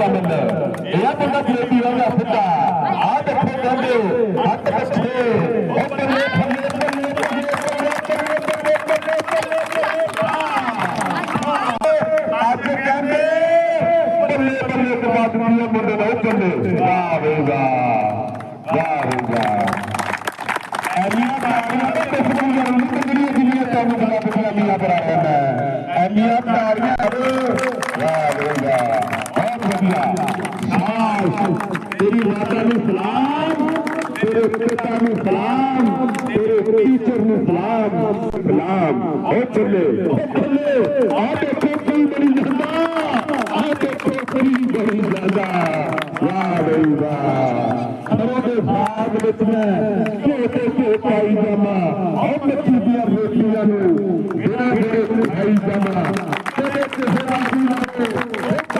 ਆਹ ਦੇਖੋ ਬੰਦ ਇਹ ਆ ਬੰਦਾ ਪਲੇਟੀ ਵਾਲਾ ਸਿੱਧਾ ਆ ਦੇਖੋ ਕਹਿੰਦੇ ਹੱਥ ਕੱਟੇ ਉਹ ਬੱਲੇ ਬੱਲੇ ਬੱਲੇ ਬੱਲੇ ਬੱਲੇ ਬੱਲੇ ਅੱਜ ਕਹਿੰਦੇ ਬੱਲੇ ਬੱਲੇ ਕਬਾਦਰੀ ਮੁੰਡੇ ਦਾ ਬੱਲੇ ਵਾਹ ਵੇ ਵਾਹ ਵਾਹ ਵੇ ਵਾਹ ਐਮੀਆਂ ਤਾੜੀਆਂ ਤੇ ਕਿਸਮ ਦੀਆਂ ਰੁੱਤ ਜਿਹੜੀਆਂ ਜਿਹੜੀਆਂ ਤੁਹਾਨੂੰ ਬੜਾ ਬਿਖਲਾ ਮੀਆਂ ਬਣਾ ਲੈਂਦਾ ਐਮੀਆਂ ਤਾੜੀਆਂ ਵਾਹ ਵੇ ਵਾਹ ਬਹੁਤ ਵਧੀਆ ਸ਼ਾਬਾਸ਼ ਤੇਰੀ ਮਾਤਾ ਨੂੰ ਸਲਾਮ ਤੇਰੇ ਪਿਤਾ ਨੂੰ ਸਲਾਮ ਤੇਰੇ ਟੀਚਰ ਨੂੰ ਸਲਾਮ ਸਲਾਮ ਹੋ ਚੱਲੇ ਹੋ ਚੱਲੇ ਆ ਦੇਖੋ ਕੋਈ ਬਣੀ ਜਾਂਦਾ ਆ ਦੇਖੋ ਕੋਈ ਬਣੀ ਜਾਂਦਾ ਵਾਹ ਬਈ ਵਾਹ ਸਰੋਂ ਦੇ ਬਾਗ ਵਿੱਚ ਮੈਂ ਝੋਟੇ ਝੋ ਪਾਈ ਜਾਵਾਂ ਆਹ ਮੱਛੀ ਦੀਆਂ ਰੋਟੀਆਂ ਨੂੰ ਬਿਨਾਂ ਘਰੇ ਖਾਈ ਜਾਵਾਂ ਤੇਰੇ ਕਿਸੇ ਰਾਜੀ ਨੂੰ ਇੱਕ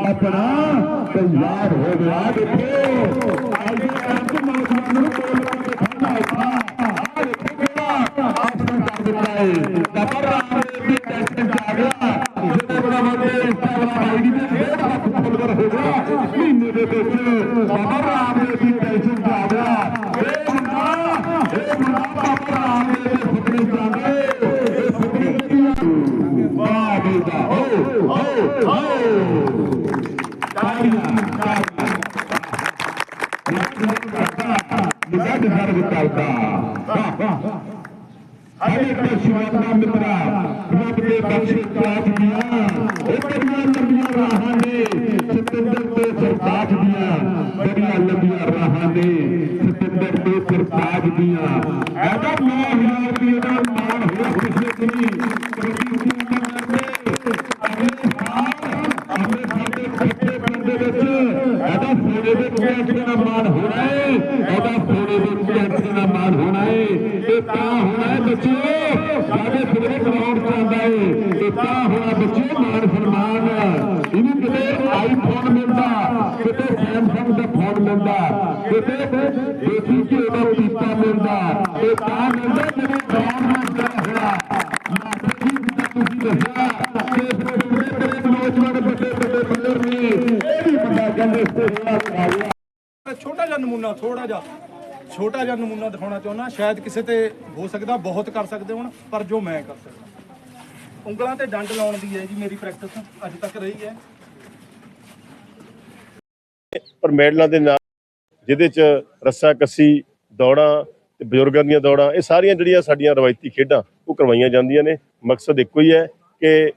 ਆਪਣਾ ਸਵਾਲ ਤਿਆਰ ਹੋ ਪੰਜਾਬ ਦੇਖੋ ਸਾਡੇ ਮਿੱਤਰਾ, ਰੱਬ ਦੇ ਬਖਸ਼ੇ ਪਿਆਸ ਦੀਆਂ ਇਹ ਲੰਬੀਆਂ ਰਾਹਾਂ ਨੇ, ਸਤਿੰਦਰ ਤੇ ਸਰਤਾਜ ਦੀਆਂ, ਬੜੀਆਂ ਲੰਬੀਆਂ ਰਾਹਾਂ ਨੇ, ਸਤਿੰਦਰ ਤੇ ਸਰਤਾਜ ਦੀਆਂ। ਐਦਾ 9000 ਰੁਪਏ ਦਾ ਮਾਣ ਹੋਇਆ ਪਿਛਲੇ ਦਿਨੀ ਕਬੱਡੀ ਟੂਰਨਾਮੈਂਟ ਦੇ ਅਗਲੇ ਸਾਲ ਅਗਲੇ ਸਾਡੇ ਖੱਤੇ ਪਿੰਡ ਦੇ ਵਿੱਚ ਐਦਾ ਸੋਨੇ ਦੇ ਕੈਂਟੇ ਦਾ ਮਾਣ ਹੋਣਾ ਹੈ। ਐਦਾ ਸੋਨੇ ਦੇ ਕੈਂਟੇ ਦਾ ਮਾਣ ਹੋਣਾ ਹੈ ਇਹ ਤਾਂ ਹੋਣਾ ਹੈ ਬੱਚਿਓ ਸਾਡੇ ਸਿਰੇ ਗਰਾਊਂਡ ਚ ਆਂਦਾ ਹੈ ਇਹ ਤਾਂ ਹੋਣਾ ਬੱਚਿਓ ਮਾਣ ਸਨਮਾਨ ਇਹਨੂੰ ਕਿਤੇ ਆਈਫੋਨ ਮਿਲਦਾ ਕਿਤੇ ਸੈਮਸੰਗ ਦਾ ਫੋਨ ਮਿਲਦਾ ਕਿਤੇ ਦੇਸੀ ਘਿਓ ਦਾ ਪੀਪਾ ਮਿਲਦਾ। ਇਹ ਤਾਂ ਮਿਲਦਾ ਜਦੋਂ ਗਰਾਊਂਡ ਵਿੱਚ ਹੋਇਆ। ਮਾਸਟਰ ਜੀ ਜਿੱਦਾਂ ਤੁਸੀਂ ਦੱਸਿਆ ਕਿ ਬੜੇ ਬੜੇ ਨੌਜਵਾਨ ਵੱਡੇ ਵੱਡੇ ਪਲੇਅਰ ਨੇ। ਇਹ ਵੀ ਬੰਦਾ ਕਹਿੰਦੇ ਇਸ ਤੇ ਰਿਹਾ ਕਰਾਇਆ ਛੋਟਾ ਜਿਹਾ ਨਮੂਨਾ ਥੋੜਾ ਜਿਹਾ ਛੋਟਾ ਜਿਹਾ ਨਮੂਨਾ ਦਿਖਾਉਣਾ ਚਾਹੁੰਦਾ। ਸ਼ਾਇਦ ਕਿਸੇ ਤੇ ਹੋ ਸਕਦਾ ਬਹੁਤ ਕਰ ਸਕਦੇ ਹੁਣ ਪਰ ਜੋ ਮੈਂ ਕਰ ਸਕਦਾ। ਉਂਗਲਾਂ ਤੇ ਡੰਡ ਲਾਉਣ ਦੀ ਹੈ ਜੀ ਮੇਰੀ ਪ੍ਰੈਕਟਿਸ। ਅੱਜ ਤੱਕ ਰਹੀ ਹੈ। ਪਰ ਮੈਡਲਾਂ ਦੇ ਨਾਲ ਜਿਹਦੇ ਚ ਰੱਸਾ, ਕੱਸੀ, ਦੌੜਾਂ ਤੇ ਬਜ਼ੁਰਗਾਂ ਦੀਆਂ ਦੌੜਾਂ, ਇਹ ਸਾਰੀਆਂ ਜਿਹੜੀਆਂ ਸਾਡੀਆਂ ਰਵਾਇਤੀ ਖੇਡਾਂ ਉਹ ਕਰਵਾਈਆਂ ਜਾਂਦੀਆਂ ਨੇ। ਮਕਸਦ ਇੱਕੋ ਹੀ ਹੈ ਕਿ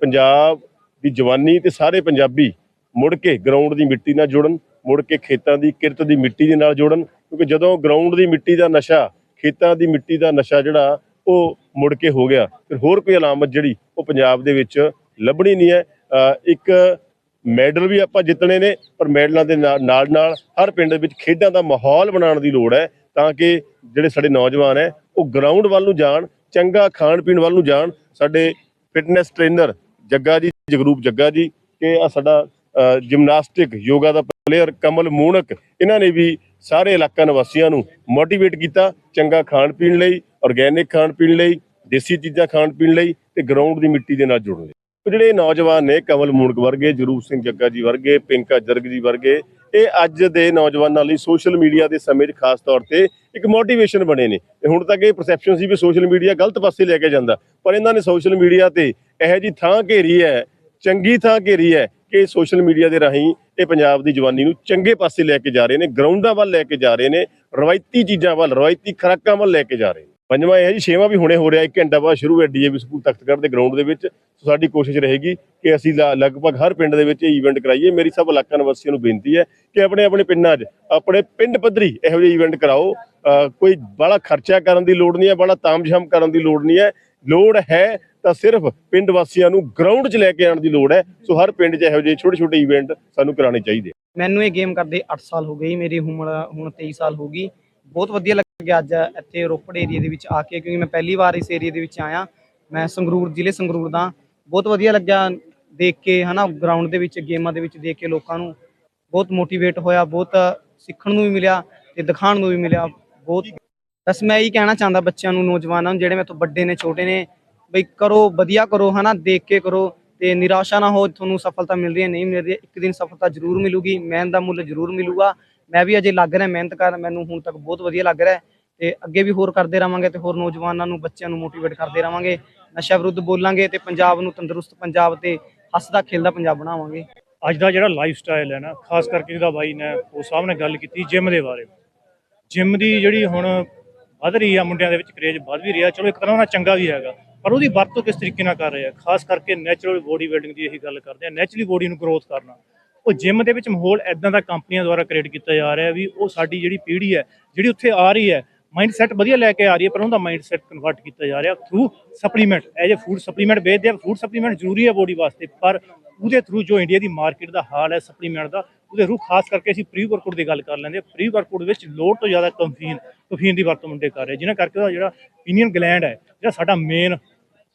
ਪੰਜਾਬ ਦੀ ਜਵਾਨੀ ਤੇ ਸਾਰੇ ਪੰਜਾਬੀ ਮੁੜ ਕੇ ਗਰਾਊਂਡ ਦੀ ਮਿੱਟੀ ਨਾਲ ਜੁੜਨ, ਮੁੜ ਕੇ ਖੇਤਾਂ ਦੀ ਕਿਰਤ ਦੀ ਮਿੱਟੀ ਦੇ ਨਾਲ ਜੁੜਨ, ਕਿਉਂਕਿ ਜਦੋਂ ਗਰਾਊਂਡ ਦੀ ਮਿੱਟੀ ਦਾ ਨਸ਼ਾ, ਖੇਤਾਂ ਦੀ ਮਿੱਟੀ ਦਾ ਨਸ਼ਾ ਜਿਹੜਾ, ਉਹ ਮੁੜ ਕੇ ਹੋ ਗਿਆ। ਫਿਰ ਹੋਰ ਕੋਈ ਅਲਾਮਤ ਜਿਹੜੀ ਉਹ ਪੰਜਾਬ ਦੇ ਵਿੱਚ ਲੱਭਣੀ ਨਹੀਂ ਹੈ। ਇੱਕ ਮੈਡਲ ਵੀ ਆਪਾਂ ਜਿੱਤਣੇ ਨੇ, ਪਰ ਮੈਡਲਾਂ ਦੇ ਨਾਲ ਨਾਲ ਹਰ ਪਿੰਡ ਵਿੱਚ ਖੇਡਾਂ ਦਾ ਮਾਹੌਲ ਬਣਾਉਣ ਦੀ ਲੋੜ ਹੈ ਤਾਂ ਕਿ ਜਿਹੜੇ ਸਾਡੇ ਨੌਜਵਾਨ ਹੈ, ਉਹ ਗਰਾਊਂਡ ਵੱਲ ਨੂੰ ਜਾਣ, ਚੰਗਾ ਖਾਣ ਪੀਣ ਵੱਲ ਨੂੰ ਜਾਣ। ਸਾਡੇ ਫਿਟਨੈਸ ਟ੍ਰੇਨਰ ਜੱਗਾ ਜੀ, ਜਗਰੂਪ ਜੱਗਾ ਜੀ ਕਿ ਆ ਸਾਡਾ ਜਿਮਨਾਸਟਿਕ ਯੋਗਾ ਦਾ ਪਲੇਅਰ ਕਮਲ ਮੂਣਕ ਇਹਨਾਂ ਨੇ ਵੀ ਸਾਰੇ ਇਲਾਕਾ ਨਿਵਾਸੀਆਂ ਨੂੰ ਮੋਟੀਵੇਟ ਕੀਤਾ ਚੰਗਾ ਖਾਣ ਪੀਣ ਲਈ ਆਰਗੇਨਿਕ ਖਾਣ ਪੀਣ ਲਈ, ਦੇਸੀ ਚੀਜ਼ਾਂ ਖਾਣ ਪੀਣ ਲਈ ਤੇ ਗਰਾਊਂਡ ਦੀ ਮਿੱਟੀ ਦੇ ਨਾਲ ਜੁੜਨ ਲਈ। ਜਿਹੜੇ ਨੌਜਵਾਨ ਨੇ ਕਮਲ ਮੂਣਕ ਵਰਗੇ, ਜਰੂਪ ਸਿੰਘ ਜੱਗਾ ਜੀ ਵਰਗੇ, ਪਿੰਕਾ ਜਰਗ ਜੀ ਵਰਗੇ, ਇਹ ਅੱਜ ਦੇ ਨੌਜਵਾਨਾਂ ਲਈ ਸੋਸ਼ਲ ਮੀਡੀਆ ਦੇ ਸਮੇਂ 'ਚ ਖਾਸ ਤੌਰ ਤੇ ਇੱਕ ਮੋਟੀਵੇਸ਼ਨ ਬਣੇ ਨੇ। ਤੇ ਹੁਣ ਤੱਕ ਇਹ ਪਰਸੈਪਸ਼ਨ ਸੀ ਵੀ ਸੋਸ਼ਲ ਮੀਡੀਆ ਗਲਤ ਪਾਸੇ ਲੈ ਕੇ ਜਾਂਦਾ, ਪਰ ਇਹਨਾਂ ਨੇ ਸੋਸ਼ਲ ਮੀਡੀਆ ਤੇ ਇਹੋ ਜੀ ਥਾਂ ਘੇਰੀ ਹੈ, ਚੰਗੀ ਥਾਂ ਘੇਰੀ ਹੈ ਕਿ ਸੋਸ਼ਲ ਮੀਡੀਆ ਦੇ ਰਾਹੀਂ ਇਹ ਪੰਜਾਬ ਦੀ ਜਵਾਨੀ ਨੂੰ ਚੰਗੇ ਪਾਸੇ ਲੈ ਕੇ ਜਾ ਰਹੇ ਨੇ ਗਰਾਊਂਡਾਂ ਵੱਲ ਲੈ ਕੇ ਜਾ ਰਹੇ ਨੇ, ਰਵਾਇਤੀ ਚੀਜ਼ਾਂ ਵੱਲ, ਰਵਾਇਤੀ ਖੁਰਾਕਾਂ ਵੱਲ ਲੈ ਕੇ ਜਾ ਰਹੇ ਨੇ। ਪੰਜਵਾਂ ਇਹ ਹੈ ਜੀ, ਛੇਵਾਂ ਵੀ ਹੁਣੇ ਹੋ ਰਿਹਾ 1 ਘੰਟਾ ਬਾਅਦ ਸ਼ੁਰੂ ਹੈ ਡੀਏਵੀ ਸਕੂਲ ਤਖਤਗੜ੍ਹ ਦੇ ਗਰਾਊਂਡ ਦੇ ਵਿੱਚ। ਸੋ ਸਾਡੀ ਕੋਸ਼ਿਸ਼ ਰਹੇਗੀ ਕਿ ਅਸੀਂ ਲ- ਲਗਭਗ ਹਰ ਪਿੰਡ ਦੇ ਵਿੱਚ ਇਹ ਇਵੈਂਟ ਕਰਾਈਏ। ਮੇਰੀ ਸਭ ਇਲਾਕਾ ਨਿਵਾਸੀਆਂ ਨੂੰ ਬੇਨਤੀ ਹੈ ਕਿ ਆਪਣੇ ਆਪਣੇ ਪਿੰਡਾਂ 'ਚ, ਆਪਣੇ ਪਿੰਡ ਪੱਧਰੀ ਇਹੋ ਜਿਹੇ ਇਵੈਂਟ ਕਰਾਓ। ਕੋਈ ਬੜਾ ਖਰਚਾ ਕਰਨ ਦੀ ਲੋੜ ਨਹੀਂ ਹੈ ਬੜਾ ਤਾਮਝਾਮ ਕਰਨ ਦੀ ਲੋੜ ਨਹੀਂ ਹੈ। ਲੋੜ ਹੈ ਤਾਂ ਸਿਰਫ ਪਿੰਡ ਵਾਸੀਆਂ ਨੂੰ ਗਰਾਊਂਡ 'ਚ ਲੈ ਕੇ ਆਉਣ ਦੀ ਲੋੜ ਹੈ। ਸੋ ਹਰ ਪਿੰਡ 'ਚ ਇਹੋ ਜਿਹੇ ਛੋਟੇ ਛੋਟੇ ਇਵੈਂਟ ਸਾਨੂੰ ਕਰਾਉਣੇ ਚਾਹੀਦੇ ਮੈਨੂੰ ਇਹ ਗੇਮ ਕਰਦੇ 8 ਸਾਲ ਹੋ ਗਏ ਮੇਰੀ ਉਮਰ ਹੁਣ 23 ਸਾਲ ਹੋ ਗਈ। ਬਹੁਤ ਵਧੀਆ ਲੱਗਿਆ ਅੱਜ ਇੱਥੇ ਰੋਪੜ ਏਰੀਆ ਦੇ ਵਿੱਚ ਆ ਕੇ, ਕਿਉਂਕਿ ਮੈਂ ਪਹਿਲੀ ਵਾਰ ਇਸ ਏਰੀਆ ਦੇ ਵਿੱਚ ਆਇਆ। ਮੈਂ ਸੰਗਰੂਰ, ਜ਼ਿਲ੍ਹੇ ਸੰਗਰੂਰ ਦਾ। ਬਹੁਤ ਵਧੀਆ ਲੱਗਿਆ ਦੇਖ ਕੇ, ਹਨਾ ਗਰਾਊਂਡ ਦੇ ਵਿੱਚ, ਗੇਮਾਂ ਦੇ ਵਿੱਚ ਦੇਖ ਕੇ ਲੋਕਾਂ ਨੂੰ। ਬਹੁਤ ਮੋਟੀਵੇਟ ਹੋਇਆ, ਬਹੁਤ ਸਿੱਖਣ ਨੂੰ ਵੀ ਮਿਲਿਆ ਤੇ ਦਿਖਾਉਣ ਨੂੰ ਵੀ ਮਿਲਿਆ। ਬਹੁਤ ਬਸ ਮੈਂ ਇਹੀ ਕਹਿਣਾ ਚਾਹੁੰਦਾ ਬੱਚਿਆਂ ਨੂੰ, ਨੌਜਵਾਨਾਂ ਨੂੰ, ਜਿਹੜੇ ਮੇਰੇ ਤੋਂ ਵੱਡੇ ਨੇ, ਛੋਟੇ ਨੇ, ਬਈ ਕਰੋ, ਵਧੀਆ ਕਰੋ, ਹਨਾ, ਦੇਖ ਕੇ ਕਰੋ ਤੇ ਨਿਰਾਸ਼ਾ ਨਾ ਹੋ, ਤੁਹਾਨੂੰ ਸਫਲਤਾ ਮਿਲ ਰਹੀ ਹੈ, ਨਹੀਂ ਮਿਲ ਰਹੀ ਇੱਕ ਦਿਨ ਸਫਲਤਾ ਜ਼ਰੂਰ ਮਿਲੂਗੀ, ਮਿਹਨਤ ਦਾ ਮੁੱਲ ਜ਼ਰੂਰ ਮਿਲੂਗਾ। ਮੈਂ ਵੀ ਅਜੇ ਲੱਗ ਰਿਹਾ ਮਿਹਨਤ ਕਰ ਮੈਨੂੰ ਹੁਣ ਤੱਕ ਬਹੁਤ ਵਧੀਆ ਲੱਗ ਰਿਹਾ ਤੇ ਅੱਗੇ ਵੀ ਹੋਰ ਕਰਦੇ ਰਵਾਂਗੇ ਤੇ ਹੋਰ ਨੌਜਵਾਨਾਂ ਨੂੰ, ਬੱਚਿਆਂ ਨੂੰ ਮੋਟੀਵੇਟ ਕਰਦੇ ਰਵਾਂਗੇ। ਨਸ਼ਾ ਵਿਰੁੱਧ ਬੋਲਾਂਗੇ ਤੇ ਪੰਜਾਬ ਨੂੰ ਤੰਦਰੁਸਤ ਪੰਜਾਬ ਤੇ ਹੱਸਦਾ ਖੇਲਦਾ ਪੰਜਾਬ ਬਣਾਵਾਂਗੇ। ਅੱਜ ਦਾ ਜਿਹੜਾ ਲਾਈਫ ਸਟਾਈਲ ਹੈ ਨਾ, ਖਾਸ ਕਰਕੇ ਜਿਹਦਾ ਬਾਈ ਨੇ ਉਹ ਸਾਹਿਬ ਨੇ ਗੱਲ ਕੀਤੀ ਜਿਮ ਦੇ ਬਾਰੇ। ਜਿਮ ਦੀ ਜਿਹੜੀ ਹੁਣ ਵੱਧ ਰਹੀ ਆ, ਮੁੰਡਿਆਂ ਦੇ ਵਿੱਚ ਕਰੇਜ ਵੱਧ ਵੀ ਰਿਹਾ, ਚਲੋ ਇੱਕ ਤਰ੍ਹਾਂ ਨਾਲ ਚੰਗਾ ਵੀ ਹੈਗਾ, ਪਰ ਉਹਦੀ ਵਰਤੋਂ ਕਿਸ ਤਰੀਕੇ ਨਾਲ ਕਰ ਰਹੇ ਆ? ਖਾਸ ਕਰਕੇ ਨੈਚੁਰਲ ਬੋਡੀ ਬਿਲਡਿੰਗ ਦੀ ਇਹੀ ਗੱਲ ਕਰਦੇ ਆ ਨੈਚੁਰਲੀ ਬੋਡੀ ਨੂੰ ਗਰੋਥ ਕਰਨਾ। ਉਹ ਜਿਮ ਦੇ ਵਿੱਚ ਮਾਹੌਲ ਐਦਾਂ ਦਾ ਕੰਪਨੀਆਂ ਦੁਆਰਾ ਕ੍ਰੀਏਟ ਕੀਤਾ ਜਾ ਰਿਹਾ ਵੀ ਉਹ ਸਾਡੀ ਜਿਹੜੀ ਪੀੜ੍ਹੀ ਹੈ, ਜਿਹੜੀ ਉੱਥੇ ਆ ਰਹੀ ਹੈ ਮਾਈਂਡਸੈਟ ਵਧੀਆ ਲੈ ਕੇ ਆ ਰਹੀ ਹੈ, ਪਰ ਉਹਦਾ ਮਾਈਂਡਸੈਟ ਕਨਵਰਟ ਕੀਤਾ ਜਾ ਰਿਹਾ through supplement as a food supplement ਵੇਚਦੇ ਆ ਫੂਡ ਸਪਲੀਮੈਂਟ ਜ਼ਰੂਰੀ ਹੈ ਬੋਡੀ ਵਾਸਤੇ, ਪਰ ਉਹਦੇ ਥਰੂ ਜੋ ਇੰਡੀਆ ਦੀ ਮਾਰਕੀਟ ਦਾ ਹਾਲ ਹੈ ਸਪਲੀਮੈਂਟ ਦਾ, ਉਹਦੇ ਥਰੂ ਖਾਸ ਕਰਕੇ ਅਸੀਂ ਪ੍ਰੀ ਵਰਕਆਊਟ ਦੀ ਗੱਲ ਕਰ ਲੈਂਦੇ ਪ੍ਰੀ ਵਰਕਆਊਟ ਵਿੱਚ ਲੋੜ ਤੋਂ ਜ਼ਿਆਦਾ ਕਫੀਨ ਕਫੀਨ ਦੀ ਵਰਤੋਂ ਮੁੰਡੇ ਕਰ ਰਹੇ, ਜਿਨ੍ਹਾਂ ਕਰਕੇ ਉਹਦਾ ਜਿਹੜਾ ਪੀਨੀਅਨ ਗਲੈਂਡ ਹੈ, ਜਿਹੜਾ ਸਾਡਾ ਮੇਨ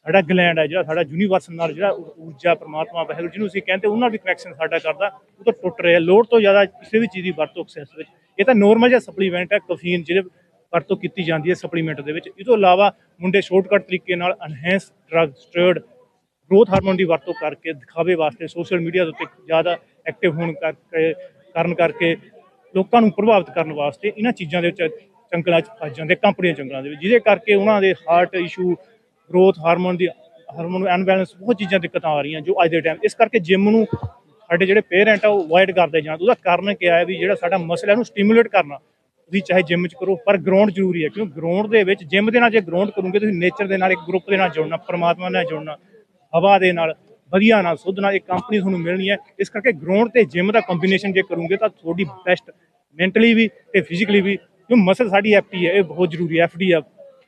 ਸਾਡਾ ਗਲੈਂਡ ਹੈ ਜਿਹੜਾ ਸਾਡਾ ਯੂਨੀਵਰਸ ਨਾਲ ਜਿਹੜਾ ਊਰਜਾ, ਪ੍ਰਮਾਤਮਾ, ਵਾਹਿਗੁਰੂ ਜਿਹਨੂੰ ਅਸੀਂ ਕਹਿੰਦੇ, ਉਹਨਾਂ ਦੀ ਕਨੈਕਸ਼ਨ ਸਾਡਾ ਕਰਦਾ, ਉਹ ਤਾਂ ਟੁੱਟ ਰਿਹਾ, ਲੋੜ ਤੋਂ ਜ਼ਿਆਦਾ ਕਿਸੇ ਵੀ ਚੀਜ਼ ਦੀ ਵਰਤੋਂ ਐਕਸੈਸ ਵਿੱਚ। ਇਹ ਤਾਂ ਨੋਰਮਲ ਜਿਹਾ ਸਪਲੀਮੈਂਟ ਹੈ ਕਫੀਨ ਜਿਹੜੇ ਵਰਤੋਂ ਕੀਤੀ ਜਾਂਦੀ ਹੈ ਸਪਲੀਮੈਂਟ ਦੇ ਵਿੱਚ। ਇਹ ਤੋਂ ਇਲਾਵਾ ਮੁੰਡੇ ਸ਼ਾਰਟਕਟ ਤਰੀਕੇ ਨਾਲ enhance drug steroid growth hormone ਦੀ ਵਰਤੋਂ ਕਰਕੇ, ਦਿਖਾਵੇ ਵਾਸਤੇ ਸੋਸ਼ਲ ਮੀਡੀਆ ਦੇ ਉੱਤੇ ਜ਼ਿਆਦਾ ਐਕਟਿਵ ਹੋਣ ਕਰਕੇ ਕਰਨ ਕਰਕੇ ਲੋਕਾਂ ਨੂੰ ਪ੍ਰਭਾਵਿਤ ਕਰਨ ਵਾਸਤੇ ਇਹਨਾਂ ਚੀਜ਼ਾਂ ਦੇ ਵਿੱਚ ਜੰਗਲਾਂ 'ਚ ਫਸ ਜਾਂਦੇ, ਕੰਪਨੀਆਂ ਜੰਗਲਾਂ ਦੇ ਵਿੱਚ, ਜਿਹਦੇ ਕਰਕੇ ਉਹਨਾਂ ਦੇ ਹਾਰਟ ਇਸ਼ੂ ਗਰੋਥ ਹਾਰਮੋਨ ਦੀ ਹਾਰਮੋਨ ਅਨਬੈਲੈਂਸ ਬਹੁਤ ਚੀਜ਼ਾਂ ਦਿੱਕਤਾਂ ਆ ਰਹੀਆਂ ਜੋ ਅੱਜ ਦੇ ਟਾਈਮ ਇਸ ਕਰਕੇ ਜਿਮ ਨੂੰ ਸਾਡੇ ਜਿਹੜੇ ਪੇਰੈਂਟ ਆ ਉਹ ਅਵੋਇਡ ਕਰਦੇ ਜਾਣ ਉਹਦਾ ਕਾਰਨ ਕੀ ਹੈ ਵੀ ਜਿਹੜਾ ਸਾਡਾ ਮਸਲ ਹੈ ਉਹਨੂੰ ਸਟੀਮੂਲੇਟ ਕਰਨਾ। ਤੁਸੀਂ ਚਾਹੇ ਜਿਮ 'ਚ ਕਰੋ, ਪਰ ਗਰਾਊਂਡ ਜ਼ਰੂਰੀ ਹੈ ਕਿਉਂਕਿ ਗਰਾਊਂਡ ਦੇ ਵਿੱਚ ਜਿਮ ਦੇ ਨਾਲ ਜੇ ਗਰਾਊਂਡ ਕਰੋਗੇ ਤੁਸੀਂ ਨੇਚਰ ਦੇ ਨਾਲ, ਇੱਕ ਗਰੁੱਪ ਦੇ ਨਾਲ ਜੁੜਨਾ, ਪਰਮਾਤਮਾ ਨਾਲ ਜੁੜਨਾ, ਹਵਾ ਦੇ ਨਾਲ, ਵਧੀਆ ਨਾਲ, ਸੁੱਧ ਨਾਲ ਇੱਕ ਕੰਪਨੀ ਤੁਹਾਨੂੰ ਮਿਲਣੀ ਹੈ ਇਸ ਕਰਕੇ ਗਰਾਊਂਡ ਤੇ ਜਿਮ ਦਾ ਕੰਬੀਨੇਸ਼ਨ ਜੇ ਕਰੋਗੇ ਤਾਂ ਤੁਹਾਡੀ ਬੈਸਟ ਮੈਂਟਲੀ ਵੀ ਤੇ ਫਿਜ਼ੀਕਲੀ ਵੀ, ਕਿਉਂ? ਮਸਲ ਸਾਡੀ ਐਫਟੀ ਹੈ ਇਹ ਬਹੁਤ ਜ਼ਰੂਰੀ ਹੈ ਐਫਡੀ ਆ।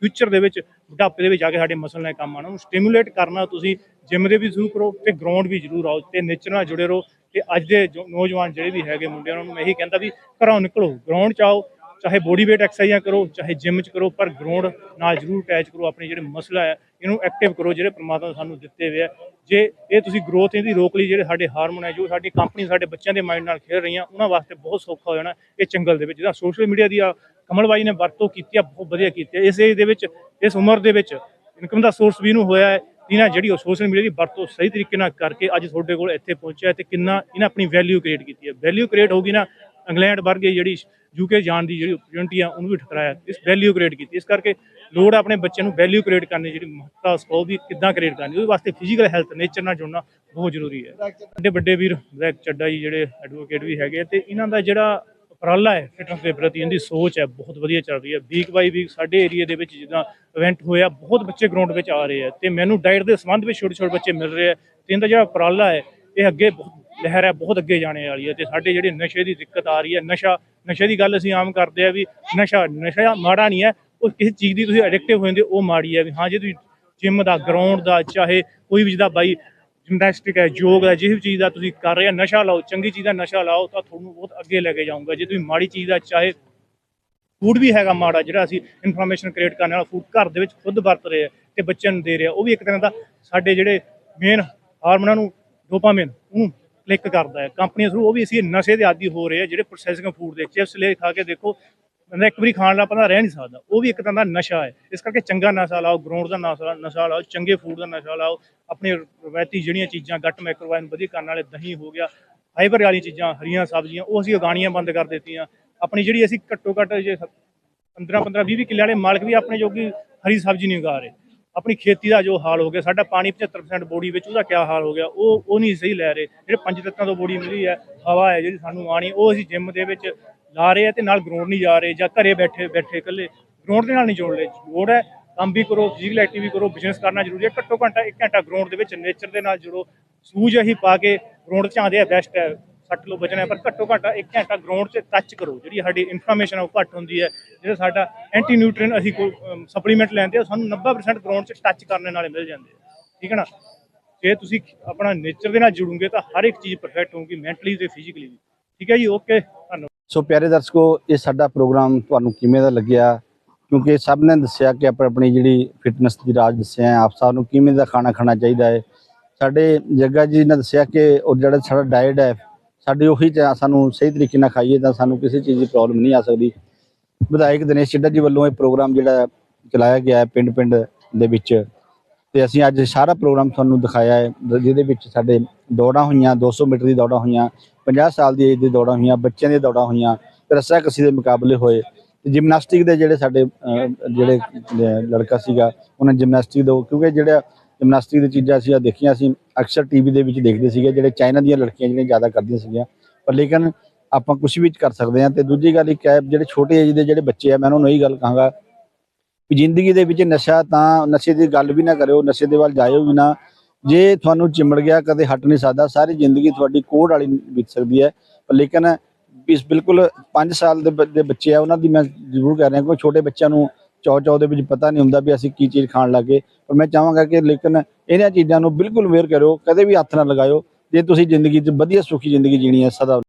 ਫਿਊਚਰ ਦੇ ਵਿੱਚ ਬੁਢਾਪੇ ਦੇ ਵਿੱਚ ਆ ਕੇ ਸਾਡੇ ਮਸਲ ਨਾਲ ਕੰਮ ਆਉਣਾ। ਉਹਨੂੰ ਸਟਿਮੂਲੇਟ ਕਰਨਾ ਤੁਸੀਂ ਜਿਮ ਦੇ ਵੀ ਜ਼ਰੂਰ ਕਰੋ ਤੇ ਗਰਾਊਂਡ ਵੀ ਜ਼ਰੂਰ ਆਓ ਤੇ ਨੇਚਰ ਨਾਲ ਜੁੜੇ ਰਹੋ ਤੇ ਅੱਜ ਦੇ ਜੋ ਨੌਜਵਾਨ ਜਿਹੜੇ ਵੀ ਹੈਗੇ ਮੁੰਡਿਆਂ ਨੂੰ ਮੈਂ ਇਹੀ ਕਹਿੰਦਾ ਵੀ ਘਰੋਂ ਨਿਕਲੋ ਗਰਾਊਂਡ 'ਚ ਆਓ, ਚਾਹੇ ਬੋਡੀ weight ਐਕਸਰਸਾਈਜ਼ਾਂ ਕਰੋ, ਚਾਹੇ ਜਿਮ 'ਚ ਕਰੋ, ਪਰ ਗਰਾਊਂਡ ਨਾਲ ਜ਼ਰੂਰ ਅਟੈਚ ਕਰੋ ਆਪਣੇ ਜਿਹੜੇ ਮਸਲਾ ਹੈ ਇਹਨੂੰ ਐਕਟਿਵ ਕਰੋ, ਜਿਹੜੇ ਪ੍ਰਮਾਤਮਾ ਨੇ ਸਾਨੂੰ ਦਿੱਤੇ ਹੋਏ ਆ। ਜੇ ਇਹ ਤੁਸੀਂ ਗਰੋਥ ਇਹਦੀ ਰੋਕ ਲਈ, ਜਿਹੜੇ ਸਾਡੇ ਹਾਰਮੋਨ ਹੈ ਜੋ ਸਾਡੀ ਕੰਪਨੀ ਸਾਡੇ ਬੱਚਿਆਂ ਦੇ ਮਾਈਂਡ ਨਾਲ ਖੇਡ ਰਹੀਆਂ, ਉਹਨਾਂ ਵਾਸਤੇ ਬਹੁਤ ਸੌਖਾ ਹੋ ਜਾਣਾ, ਇਹ ਚੰਗਲ ਦੇ ਵਿੱਚ। ਜਿਹੜਾ ਸੋਸ਼ਲ ਮੀਡੀਆ ਦੀ ਆ ਕਮਲ ਬਾਈ ਨੇ ਵਰਤੋਂ ਕੀਤੀ ਆ, ਬਹੁਤ ਵਧੀਆ ਕੀਤੀ ਹੈ ਇਸ ਏਜ ਦੇ ਵਿੱਚ, ਇਸ ਉਮਰ ਦੇ ਵਿੱਚ ਇਨਕਮ ਦਾ ਸੋਰਸ ਵੀ ਇਹਨੂੰ ਹੋਇਆ ਹੈ ਇਹਨਾਂ ਜਿਹੜੀ ਉਹ ਸੋਸ਼ਲ ਮੀਡੀਆ ਦੀ ਵਰਤੋਂ ਸਹੀ ਤਰੀਕੇ ਨਾਲ ਕਰਕੇ ਅੱਜ ਤੁਹਾਡੇ ਕੋਲ ਇੱਥੇ ਪਹੁੰਚਿਆ ਤੇ ਕਿੰਨਾ ਇਹਨਾਂ ਆਪਣੀ ਵੈਲਿਊ ਕ੍ਰੀਏਟ ਕੀਤੀ ਹੈ। ਵੈਲਿਊ ਕ੍ਰੀਏਟ ਹੋਗੀ ਨਾ, ਇੰਗਲੈਂਡ ਵਰਗੇ ਜਿਹੜੀ ਯੂਕੇ ਜਾਣ ਦੀ ਜਿਹੜੀ ਓਪਰਚੁਨਿਟੀ ਆ, ਉਹਨੂੰ ਵੀ ਠਕਰਾਇਆ, ਇਸ ਵੈਲਿਊ ਕ੍ਰੀਏਟ ਕੀਤੀ। ਇਸ ਕਰਕੇ ਲੋੜ ਆਪਣੇ ਬੱਚਿਆਂ ਨੂੰ ਵੈਲਿਊ ਕ੍ਰੀਏਟ ਕਰਨੀ ਜਿਹੜੀ ਮਹੱਤਤਾ ਉਹ ਵੀ ਕਿੱਦਾਂ ਕ੍ਰੀਏਟ ਕਰਨੀ, ਉਹਦੇ ਵਾਸਤੇ ਫਿਜ਼ੀਕਲ ਹੈਲਥ ਨੇਚਰ ਨਾਲ ਜੁੜਨਾ ਬਹੁਤ ਜ਼ਰੂਰੀ ਹੈ। ਵੱਡੇ ਵੱਡੇ ਵੀਰ ਬਲੈਕ ਚੱਡਾ ਜੀ ਜਿਹੜੇ ਐਡਵੋਕੇਟ ਵੀ ਹੈਗੇ ਆ ਤੇ ਇਹਨਾਂ ਦਾ ਜਿਹੜਾ ਉਪਰਾਲਾ ਹੈ, ਫਿਟਨੈਸ ਦੇ ਪ੍ਰਤੀ, ਇਹਦੀ ਸੋਚ ਹੈ, ਬਹੁਤ ਵਧੀਆ ਚੱਲ ਰਹੀ ਹੈ। ਵੀਕ ਬਾਈ ਵੀਕ ਸਾਡੇ ਏਰੀਆ ਦੇ ਵਿੱਚ ਜਿੱਦਾਂ ਇਵੈਂਟ ਹੋਇਆ ਬਹੁਤ ਬੱਚੇ ਗਰਾਊਂਡ ਵਿੱਚ ਆ ਰਹੇ ਆ ਤੇ ਮੈਨੂੰ ਡਾਈਟ ਦੇ ਸੰਬੰਧ ਵਿੱਚ ਛੋਟੇ ਛੋਟੇ ਬੱਚੇ ਮਿਲ ਰਹੇ ਆ ਤੇ ਇਹਦਾ ਜਿਹੜਾ ਉਪਰਾਲਾ ਹੈ, ਇਹ ਅੱਗੇ ਬਹੁਤ ਲਹਿਰ ਹੈ, ਬਹੁਤ ਅੱਗੇ ਜਾਣੇ ਵਾਲੀ ਹੈ ਤੇ ਸਾਡੇ ਜਿਹੜੇ ਨਸ਼ੇ ਦੀ ਦਿੱਕਤ ਆ ਰਹੀ ਹੈ, ਨਸ਼ਾ, ਨਸ਼ੇ ਦੀ ਗੱਲ ਅਸੀਂ ਆਮ ਕਰਦੇ ਆ ਵੀ ਨਸ਼ਾ ਨਸ਼ਾ ਮਾੜਾ ਨਹੀਂ ਹੈ, ਉਹ ਕਿਸੇ ਚੀਜ਼ ਦੀ ਤੁਸੀਂ ਐਡਿਕਟਿਵ ਹੋ ਜਾਂਦੇ ਉਹ ਮਾੜੀ ਹੈ ਵੀ ਹਾਂ ਜੇ ਤੁਸੀਂ ਜਿਮ ਦਾ ਗਰਾਊਂਡ ਦਾ, ਚਾਹੇ ਕੋਈ ਵੀ ਜਿਹਦਾ ਬਾਈ ਜਿਮਨੈਸਟਿਕ ਹੈ, ਯੋਗ ਹੈ ਜਿਸ ਚੀਜ਼ ਦਾ ਤੁਸੀਂ ਕਰ ਰਹੇ ਹੋ, ਨਸ਼ਾ ਲਾਓ, ਚੰਗੀ ਚੀਜ਼ ਦਾ ਨਸ਼ਾ ਲਾਓ, ਤਾਂ ਤੁਹਾਨੂੰ ਬਹੁਤ ਅੱਗੇ ਲੈ ਕੇ ਜਾਊਗਾ। ਜੇ ਤੁਸੀਂ ਮਾੜੀ ਚੀਜ਼ ਦਾ ਚਾਹੇ ਫੂਡ ਵੀ ਹੈਗਾ ਮਾੜਾ, ਜਿਹੜਾ ਅਸੀਂ ਇਨਫੋਰਮੇਸ਼ਨ ਕ੍ਰੀਏਟ ਕਰਨ ਵਾਲਾ ਫੂਡ ਘਰ ਦੇ ਵਿੱਚ ਖੁਦ ਵਰਤ ਰਹੇ ਆ ਤੇ ਬੱਚਿਆਂ ਨੂੰ ਦੇ ਰਿਹਾ ਉਹ ਵੀ ਇੱਕ ਤਰ੍ਹਾਂ ਦਾ ਸਾਡੇ ਜਿਹੜੇ ਮੇਨ ਹਾਰਮੋਨਾਂ ਨੂੰ ਡੋਪਾਮਾਈਨ ਉਹਨੂੰ ਕਲਿੱਕ ਕਰਦਾ ਹੈ। ਕੰਪਨੀਆਂ ਥਰੂ ਉਹ ਵੀ ਅਸੀਂ ਨਸ਼ੇ ਦੇ ਆਦੀ ਹੋ ਰਹੇ ਆ, ਜਿਹੜੇ ਪ੍ਰੋਸੈਸਿੰਗ ਫੂਡ ਦੇ ਚਿਪਸ ਲੈ ਖਾ ਕੇ ਦੇਖੋ ਬੰਦਾ ਇੱਕ ਵਾਰੀ ਖਾਣ ਲਾ ਪਤਾ ਰਹਿ ਨਹੀਂ ਸਕਦਾ। ਉਹ ਵੀ ਇੱਕ ਤਰ੍ਹਾਂ ਦਾ ਨਸ਼ਾ ਹੈ। ਇਸ ਕਰਕੇ ਚੰਗਾ ਨਸ਼ਾ ਲਾਓ ਗਰਾਊਂਡ ਦਾ ਨਸ਼ਾ ਨਸ਼ਾ ਲਾਓ, ਚੰਗੇ ਫੂਡ ਦਾ ਨਸ਼ਾ ਲਾਓ, ਆਪਣੇ ਰਵਾਇਤੀ ਜਿਹੜੀਆਂ ਚੀਜ਼ਾਂ ਗੱਟ ਮਾਈਕਰੋਵਾਈਨ ਵਧੀਆ ਕਰਨ ਵਾਲੇ ਦਹੀਂ ਹੋ ਗਿਆ ਫਾਈਬਰ ਵਾਲੀਆਂ ਚੀਜ਼ਾਂ, ਹਰੀਆਂ ਸਬਜ਼ੀਆਂ, ਉਹ ਅਸੀਂ ਉਗਾਣੀਆਂ ਬੰਦ ਕਰ ਦਿੱਤੀਆਂ। ਆਪਣੀ ਜਿਹੜੀ ਅਸੀਂ ਘੱਟੋ ਘੱਟ ਜੇ 15 15 20 ਕਿੱਲੇ ਵਾਲੇ ਮਾਲਕ ਵੀ ਆਪਣੇ ਜੋਗੀ ਹਰੀ ਸਬਜ਼ੀ ਨਹੀਂ ਉਗਾ ਰਹੇ। ਆਪਣੀ ਖੇਤੀ ਦਾ ਜੋ ਹਾਲ ਹੋ ਗਿਆ, ਸਾਡਾ ਪਾਣੀ 75% ਬੋਡੀ ਵਿੱਚ ਉਹਦਾ ਕੀ ਹਾਲ ਹੋ ਗਿਆ, ਉਹ ਉਹ ਨਹੀਂ ਸਹੀ ਲੈ ਰਹੇ। ਜਿਹੜੇ ਪੰਜ ਤੱਤਾਂ ਤੋਂ ਬੋਡੀ ਮਿਲੀ ਹੈ, ਹਵਾ ਹੈ ਜਿਹੜੀ ਸਾਨੂੰ ਆਣੀ ਉਹ ਅਸੀਂ ਜਿਮ ਦੇ ਵਿੱਚ ਲਾ ਰਹੇ ਆ ਤੇ ਨਾਲ ਗਰਾਊਂਡ ਨਹੀਂ ਜਾ ਰਹੇ ਜਾਂ ਘਰੇ ਬੈਠੇ ਬੈਠੇ ਇਕੱਲੇ। ਗਰਾਊਂਡ ਦੇ ਨਾਲ ਨਹੀਂ ਜੋੜ ਰਹੇ ਲੋੜ ਹੈ। ਕੰਮ ਵੀ ਕਰੋ ਫਿਜ਼ੀਕਲ ਐਕਟੀਵਿਟੀ ਕਰੋ ਬਿਜ਼ਨਸ ਕਰਨਾ ਜ਼ਰੂਰੀ ਹੈ। ਘੱਟੋ ਘੰਟਾ 1 ਘੰਟਾ ਗਰਾਊਂਡ ਦੇ ਵਿੱਚ ਨੇਚਰ ਦੇ ਨਾਲ ਜੁੜੋ। ਸੂਝ ਅਸੀਂ ਪਾ ਕੇ ਗਰਾਊਂਡ 'ਚ ਆਉਂਦੇ ਆ ਬੈਸਟ ਹੈ। ਸੱਟ ਲੋ ਬਚਣਾ ਹੈ, ਪਰ ਘੱਟੋ ਘੱਟ 1 ਘੰਟਾ ਗਰਾਊਂਡ 'ਚ ਟੱਚ ਕਰੋ। ਜਿਹੜੀ ਸਾਡੀ ਇਨਫੋਰਮੇਸ਼ਨ ਆ ਉਹ ਘੱਟ ਹੁੰਦੀ ਹੈ। ਜਿਹੜਾ ਸਾਡਾ ਐਂਟੀ ਨਿਊਟ੍ਰੀਨ ਅਸੀਂ ਕੋਈ ਸਪਲੀਮੈਂਟ ਲੈਂਦੇ ਆ ਸਾਨੂੰ 90% ਗਰਾਊਂਡ 'ਚ ਟੱਚ ਕਰਨ ਨਾਲੇ ਮਿਲ ਜਾਂਦੇ ਆ। ਠੀਕ ਹੈ ਨਾ? ਜੇ ਤੁਸੀਂ ਆਪਣਾ ਨੇਚਰ ਦੇ ਨਾਲ ਜੁੜੋਗੇ ਤਾਂ ਹਰ ਇੱਕ ਚੀਜ਼ ਪਰਫੈਕਟ ਹੋਊਗੀ ਮੈਂਟਲੀ ਤੇ ਫਿਜ਼ੀਕਲੀ ਵੀ। ਠੀਕ ਹੈ ਜੀ ਓਕੇ ਧੰਨਵਾਦ। ਸੋ ਪਿਆਰੇ ਦਰਸ਼ਕੋ, ਇਹ ਸਾਡਾ ਪ੍ਰੋਗਰਾਮ ਤੁਹਾਨੂੰ ਕਿਵੇਂ ਦਾ ਲੱਗਿਆ? ਕਿਉਂਕਿ ਸਭ ਨੇ ਦੱਸਿਆ ਕਿ ਆਪਾਂ ਆਪਣੀ ਜਿਹੜੀ ਫਿਟਨੈਸ ਦੀ ਰਾਜ ਦੱਸਿਆ ਆਪ ਸਾਰ ਨੂੰ ਕਿਵੇਂ ਦਾ ਖਾਣਾ ਖਾਣਾ ਚਾਹੀਦਾ ਹੈ। ਸਾਡੇ ਜੱਗਾ ਜੀ ਨੇ ਦੱਸਿਆ ਕਿ ਉਹ ਜਿਹੜਾ ਸਾਡਾ ਡਾਈਟ ਹੈ, ਸਾਡੀ ਉਹੀ ਚ- ਸਾਨੂੰ ਸਹੀ ਤਰੀਕੇ ਨਾਲ ਖਾਈਏ ਤਾਂ ਸਾਨੂੰ ਕਿਸੇ ਚੀਜ਼ ਦੀ ਪ੍ਰੋਬਲਮ ਨਹੀਂ ਆ ਸਕਦੀ। ਵਿਧਾਇਕ ਦਿਨੇਸ਼ ਚੱਡਾ ਜੀ ਵੱਲੋਂ ਇਹ ਪ੍ਰੋਗਰਾਮ ਜਿਹੜਾ ਚਲਾਇਆ ਗਿਆ ਹੈ ਪਿੰਡ ਪਿੰਡ ਦੇ ਵਿੱਚ। ਤੇ ਅਸੀਂ ਅੱਜ ਸਾਰਾ ਪ੍ਰੋਗਰਾਮ ਤੁਹਾਨੂੰ ਦਿਖਾਇਆ ਹੈ, ਜਿਹਦੇ ਵਿੱਚ ਸਾਡੇ ਦੌੜਾਂ ਹੋਈਆਂ 200 ਮੀਟਰ ਦੀ ਦੌੜਾਂ ਹੋਈਆਂ। 50 ਸਾਲ ਦੀ ਏਜ ਦੀ ਦੌੜਾਂ ਹੋਈਆਂ, ਬੱਚਿਆਂ ਦੀਆਂ ਦੌੜਾਂ ਹੋਈਆਂ, ਰੱਸਾ ਕਸੀ ਦੇ ਮੁਕਾਬਲੇ ਹੋਏ। ਤੇ ਜਿਮਨਾਸਟਿਕ ਦੇ ਜਿਹੜੇ ਸਾਡੇ ਜਿਹੜੇ ਲੜਕਾ ਸੀਗਾ, ਉਹਨਾਂ ਜਿਮਨਾਸਟਿਕ ਦੋ, ਕਿਉਂਕਿ ਜਿਹੜਾ ਜਿਮਨਾਸਟਿਕ ਦੀ ਚੀਜ਼ਾਂ ਅਸੀਂ ਦੇਖੀਆਂ ਸੀ, ਅਕਸਰ ਟੀਵੀ ਦੇ ਵਿੱਚ ਦੇਖਦੇ ਸੀਗੇ, ਜਿਹੜੇ ਚਾਈਨਾ ਦੀਆਂ ਲੜਕੀਆਂ ਜਿਹੜੀਆਂ ਜ਼ਿਆਦਾ ਕਰਦੀਆਂ ਸੀਗੀਆਂ। ਪਰ ਲੇਕਿਨ ਆਪਾਂ ਕੁਝ ਵੀ ਕਰ ਸਕਦੇ ਹਾਂ, ਤੇ ਦੂਜੀ ਗੱਲ ਇੱਕ ਹੈ, ਜਿਹੜੇ ਛੋਟੇ ਏਜ ਦੇ ਜਿਹੜੇ ਬੱਚੇ ਆ, ਮੈਂ ਉਹਨਾਂ ਨੂੰ ਇਹੀ ਗੱਲ ਕਹਾਂਗਾ ਵੀ ਜ਼ਿੰਦਗੀ ਦੇ ਵਿੱਚ ਨਸ਼ਾ ਤਾਂ, ਨਸ਼ੇ ਦੀ ਗੱਲ ਵੀ ਨਾ ਕਰਿਓ, ਨਸ਼ੇ ਦੇ ਵੱਲ ਜਾਇਓ ਵੀ ਨਾ ਜੇ ਤੁਹਾਨੂੰ ਚਿੰਬੜ ਗਿਆ, ਕਦੇ ਹਟ ਨਹੀਂ ਸਕਦਾ, ਸਾਰੀ ਜ਼ਿੰਦਗੀ ਤੁਹਾਡੀ ਕੋੜ ਵਾਲੀ ਬੀਤ ਸਕਦੀ ਹੈ। ਲੇਕਿਨ ਇਸ ਬਿਲਕੁਲ 5 ਸਾਲ ਦੇ ਬ- ਬੱਚੇ ਆ, ਉਹਨਾਂ ਦੀ ਮੈਂ ਜ਼ਰੂਰ ਕਹਿ ਰਿਹਾ ਕੋਈ ਛੋਟੇ ਬੱਚਿਆਂ ਨੂੰ ਚੌ ਚੌ ਦੇ ਵਿੱਚ ਪਤਾ ਨਹੀਂ ਹੁੰਦਾ ਵੀ ਅਸੀਂ ਕੀ ਚੀਜ਼ ਖਾਣ ਲੱਗੇ। ਪਰ ਮੈਂ ਚਾਹਾਂਗਾ ਕਿ ਲੇਕਿਨ ਇਹਨਾਂ ਚੀਜ਼ਾਂ ਨੂੰ ਬਿਲਕੁਲ ਅਵੇਅਰ ਕਰਿਓ, ਕਦੇ ਵੀ ਹੱਥ ਨਾ ਲਗਾਇਓ, ਜੇ ਤੁਸੀਂ ਜ਼ਿੰਦਗੀ 'ਚ ਵਧੀਆ ਸੁਖੀ ਜ਼ਿੰਦਗੀ ਜੀਣੀ ਹੈ, ਸਦਾ